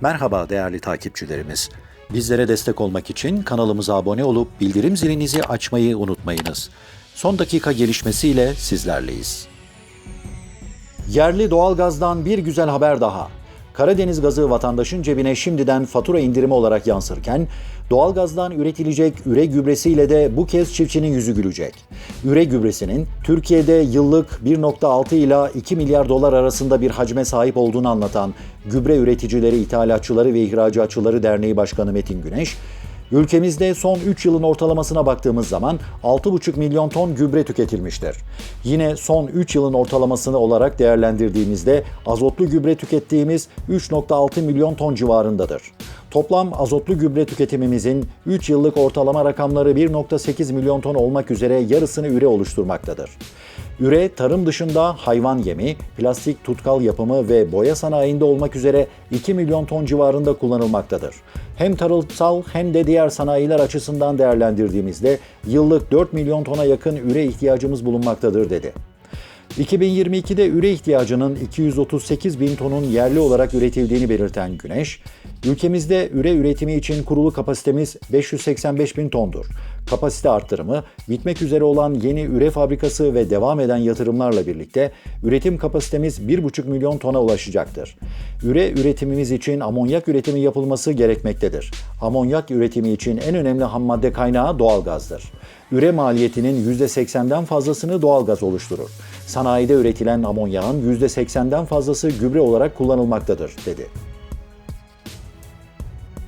Merhaba değerli takipçilerimiz. Bizlere destek olmak için kanalımıza abone olup bildirim zilinizi açmayı unutmayınız. Son dakika gelişmesiyle sizlerleyiz. Yerli doğalgazdan bir güzel haber daha. Karadeniz gazı vatandaşın cebine şimdiden fatura indirimi olarak yansırken, doğalgazdan üretilecek üre gübresiyle de bu kez çiftçinin yüzü gülecek. Üre gübresinin Türkiye'de yıllık 1.6 ila 2 milyar dolar arasında bir hacme sahip olduğunu anlatan Gübre Üreticileri, İthalatçıları ve İhracatçıları Derneği Başkanı Metin Güneş, Ülkemizde son 3 yılın ortalamasına baktığımız zaman 6,5 milyon ton gübre tüketilmiştir. Yine son 3 yılın ortalamasını olarak değerlendirdiğimizde azotlu gübre tükettiğimiz 3,6 milyon ton civarındadır. Toplam azotlu gübre tüketimimizin 3 yıllık ortalama rakamları 1,8 milyon ton olmak üzere yarısını üre oluşturmaktadır. Üre tarım dışında hayvan yemi, plastik tutkal yapımı ve boya sanayinde olmak üzere 2 milyon ton civarında kullanılmaktadır. Hem tarımsal hem de diğer sanayiler açısından değerlendirdiğimizde yıllık 4 milyon tona yakın üre ihtiyacımız bulunmaktadır dedi. 2022'de üre ihtiyacının 238 bin tonun yerli olarak üretildiğini belirten Güneş, ülkemizde üre üretimi için kurulu kapasitemiz 585 bin tondur. Kapasite arttırımı, bitmek üzere olan yeni üre fabrikası ve devam eden yatırımlarla birlikte üretim kapasitemiz 1,5 milyon tona ulaşacaktır. Üre üretimimiz için amonyak üretimi yapılması gerekmektedir. Amonyak üretimi için en önemli ham madde kaynağı doğalgazdır. Üre maliyetinin %80'den fazlasını doğalgaz oluşturur. Sanayide üretilen amonyağın %80'den fazlası gübre olarak kullanılmaktadır, dedi.